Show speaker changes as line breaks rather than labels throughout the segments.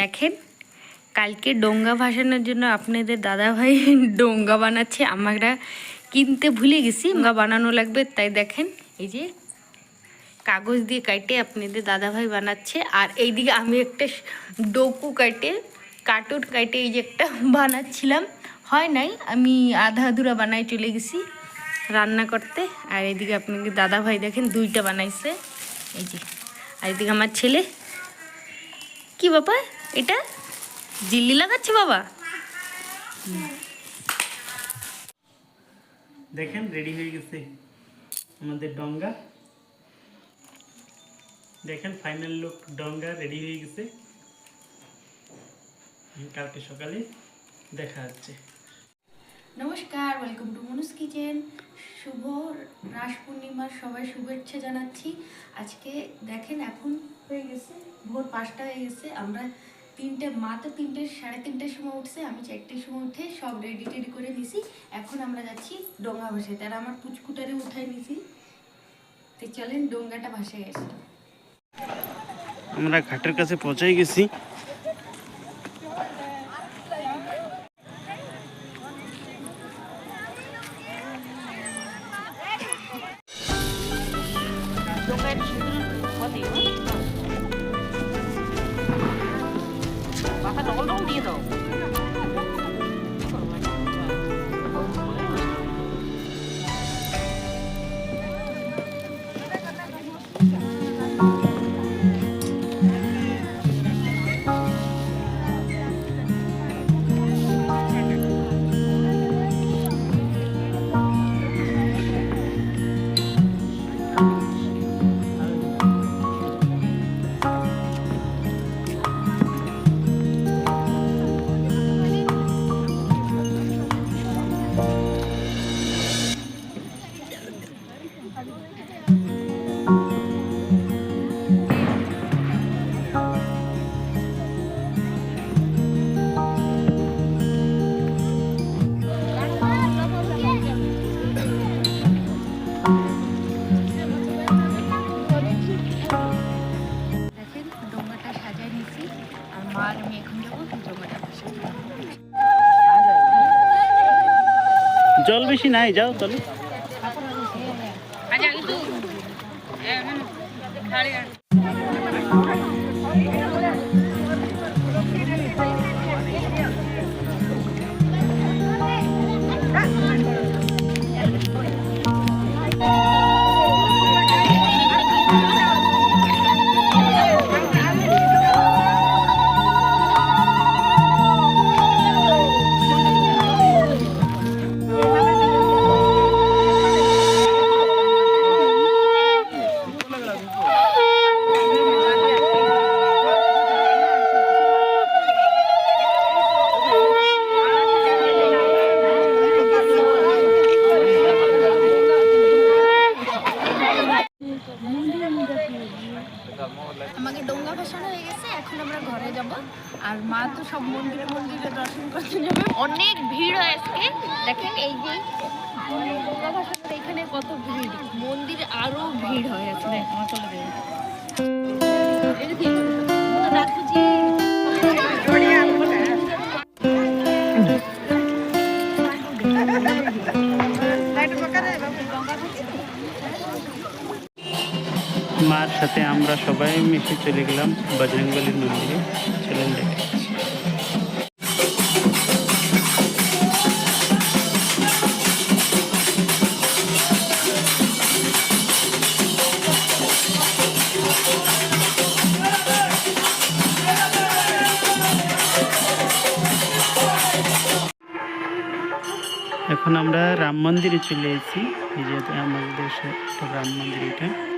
দেখেন, কালকে ডোঙ্গা ভাসানোর জন্য আপনাদের দাদাভাই ডোঙ্গা বানাচ্ছে, আমরা কিনতে ভুলে গেছি, ডোঙ্গা বানানো লাগবে, তাই দেখেন, এই যে কাগজ দিয়ে কাটে আপনাদের দাদাভাই বানাচ্ছে, আর এইদিকে আমি একটা ডোকু কাটে, কার্টুন কাটে, এই যে একটা বানাচ্ছিলাম, হয় নাই, আমি আধা আধুরা বানাই চলে গেছি রান্না করতে, আর এদিকে আপনাকে দাদাভাই দেখেন দুইটা বানাইছে, এই যে, আর এদিকে আমার ছেলে, কি বাবা এটা জিল্লি লাগাচ্ছে বাবা।
দেখেন রেডি হয়ে গেছে আমাদের ডঙ্গা। দেখেন ফাইনাল লুক ডঙ্গা রেডি হয়ে গেছে। কালকে সকালে দেখা যাচ্ছে
নমস্কার ওয়েলকাম টু মনুস কিচেন শুভ রাস পূর্ণিমার সবাই শুভেচ্ছা জানাচ্ছি। আজকে দেখেন এখন হয়ে গেছে ভোর পাঁচটা হয়ে গেছে। আমরা তিনটে মা তো তিনটে সাড়ে তিনটের সময় উঠছে আমি চারটের সময় উঠে সব রেডি টেডি করে নিছি। এখন আমরা যাচ্ছি ডোঙ্গা ভাসাইতে আর আমার পুচকুটারে উঠাই নিছি। তো চলেন ডোঙ্গাটা ভাসে গেছে
আমরা ঘাটের কাছে পৌঁছাই গেছি।
দেখেন
জল বেশি নাই যাও চলো
ভিড় হয় আজকে। দেখেন এই যে এখানে কত ভিড়। মন্দিরে ভিড় হয় যাবে।
মার সাথে আমরা সবাই মিশে চলে গেলাম বজরংবলীর মন্দিরে। চলেন দেখে। রাম মন্দিরে চলে এসেছি। এই যে দেশে একটা রাম মন্দির এটা।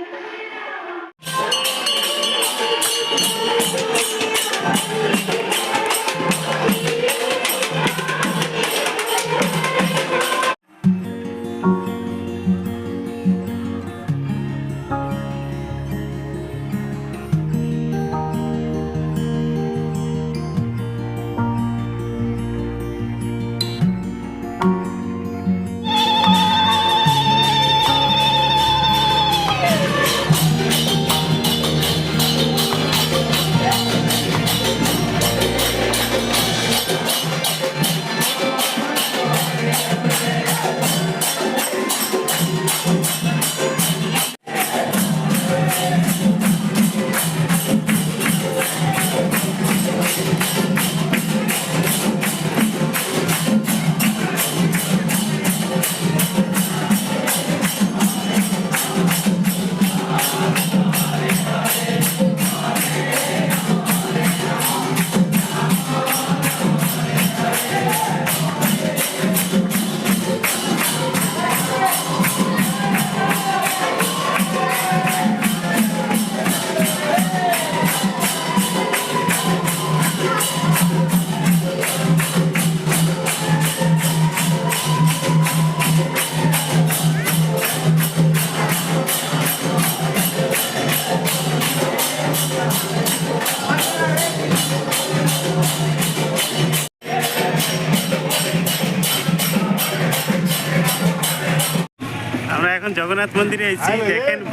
जगन्नाथ मंदिर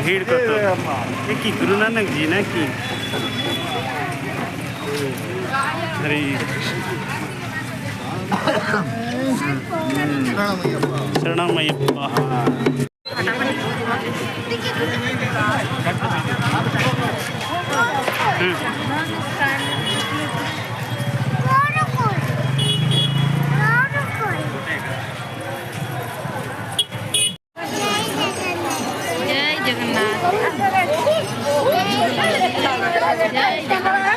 भीड़ तो कत तो- कि गुरु नानक जी ना कि शरणमय्यप्पा
জয়
আমরা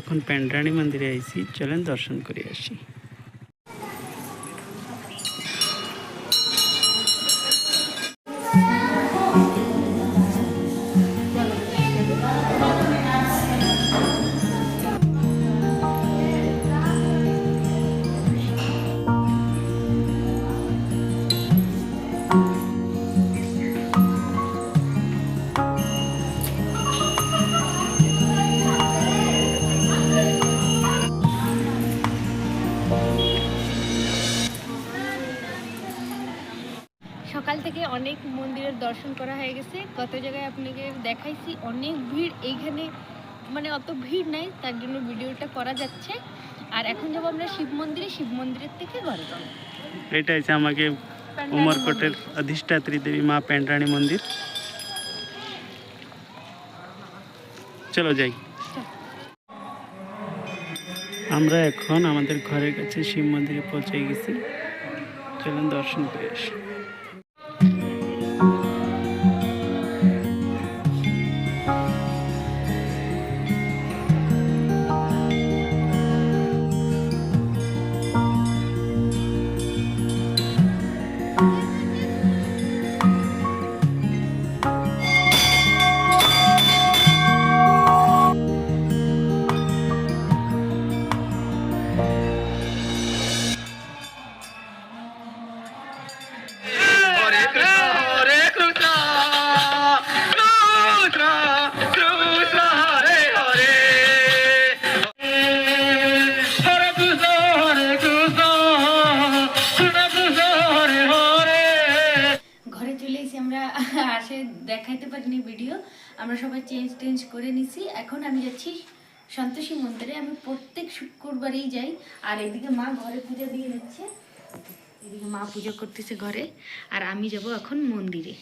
এখন প্যান্ডরানি মন্দিরে আইসি চলেন দর্শন করে আসি।
অনেক মন্দিরের দর্শন করা হয়ে গেছে। কত জায়গায় আপনাকে দেখাইছি অনেক ভিড়। এইখানে মানে অত ভিড় নাই তার জন্য ভিডিওটা করা যাচ্ছে। আর এখন যাব আমরা শিব মন্দিরে। শিব মন্দিরের থেকে ঘরে যাব।
এটা হচ্ছে আমাকে উমরকোটের অধিষ্ঠাত্রী দেবী মা প্যান্ডরানি মন্দির। চলো যাই। আমরা এখন আমাদের ঘরের কাছে শিব মন্দিরে পৌঁছে গেছি। চলুন দর্শন করে আসি।
দেখাইতে পারিনি ভিডিও আমরা সবাই চেঞ্জ টেঞ্জ করে নিছি এখন আমি যাচ্ছি সন্তোষী মন্দিরে আমি প্রত্যেক শুক্রবারেই যাই আর এদিকে মা ঘরে পূজা দিয়ে নিচ্ছে এদিকে মা পুজো করতেছে ঘরে আর আমি যাব এখন মন্দিরে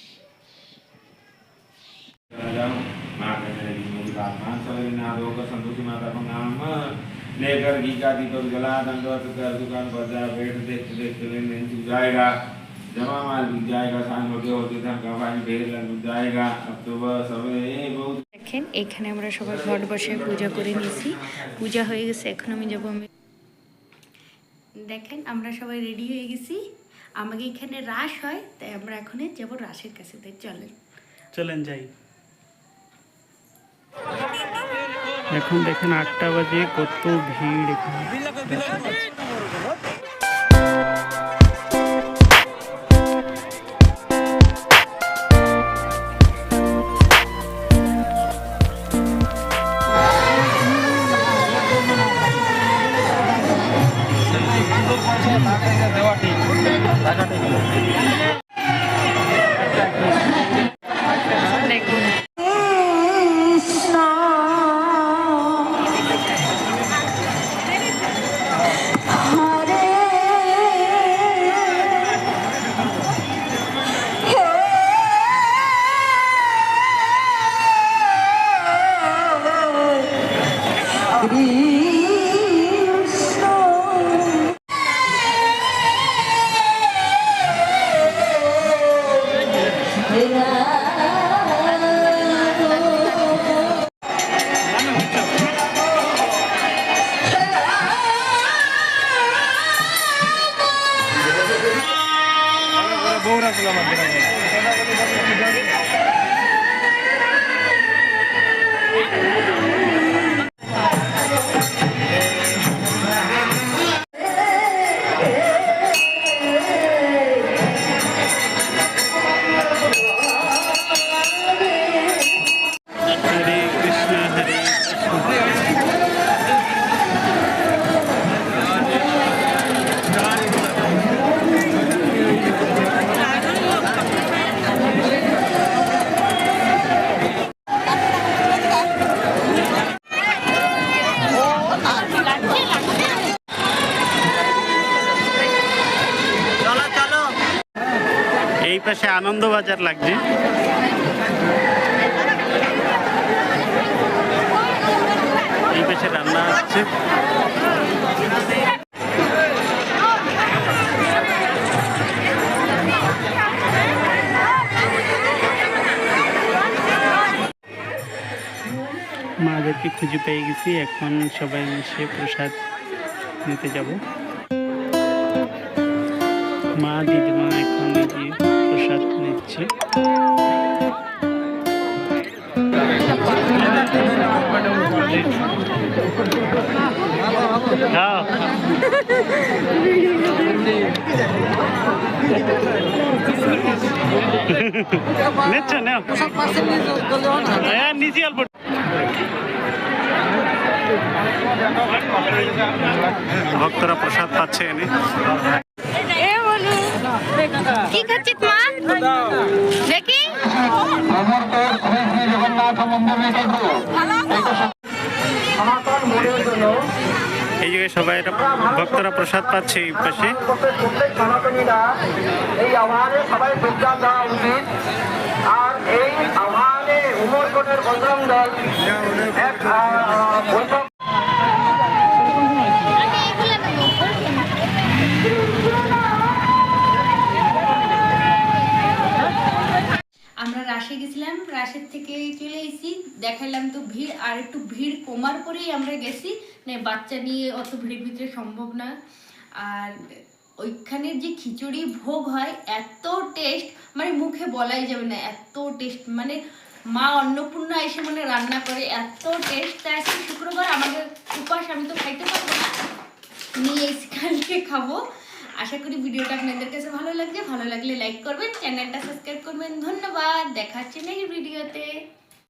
संतोषी माता को नाम लेकर घी का दीपक जला दंडवत कर दुकान पर जा बैठ देखते देखते लेन देन चुक जाएगा जमा माल बिक जाएगा शाम होते होते धन का पानी ढेर लग जाएगा अब तो बस अब ये बहुत
দেখেন এখানে আমরা সবাই ঘট বসে পূজা করে নিয়েছি পূজা হয়ে গেছে এখন আমি যাবো আমি দেখেন আমরা সবাই রেডি হয়ে গেছি আমাকে এখানে রাস হয় তাই আমরা এখন যাব রাসের কাছে তাই চলেন
চলেন যাই এখন দেখেন আটটা বাজে কত ভিড় এখানে পাশে আনন্দবাজার লাগছে। এই পাশে রান্না হচ্ছে। মাদেরকে খুঁজে পেয়ে গেছি, এখন সবাই মিশে প্রসাদ নিতে যাব। মা, দিদিমা, এখন যে প্রসাদ নিচ্ছে। হ্যাঁ। না হ্যাঁ নিচে অল্প ভক্তরা প্রসাদ পাচ্ছে এনে।
কি খাচ্ছিস মা? দেখি।
এই জায়গায় সবাই এটা ভক্তরা প্রসাদ পাচ্ছে এই পাশে।
এই আহ্বানে সবাই যোগদান দেওয়া উচিত আর এই আহ্বানে উমরকোটের বজরং দল এক
রাশে গেছিলাম রাশের থেকে চলে এসেছি। দেখাইলাম তো ভিড়, আর একটু ভিড় কমার পরেই আমরা গেছি। মানে বাচ্চা নিয়ে অত ভিড়ের ভিতরে সম্ভব না। আর ওইখানের যে খিচুড়ি ভোগ হয়, এত টেস্ট মানে মুখে বলাই যাবে না, এত টেস্ট মানে মা অন্নপূর্ণা এসে মানে রান্না করে, এত টেস্ট তাই আজকে শুক্রবার আমাদের উপাস, আমি তো খাইতে পারব না। নিয়ে এসে কালকে খাব। আশা করি ভিডিওটা আপনাদের কাছে ভালো লাগছে। ভালো লাগলে লাইক করবেন চ্যানেলটা সাবস্ক্রাইব করবেন। ধন্যবাদ, দেখা নাকি ভিডিওতে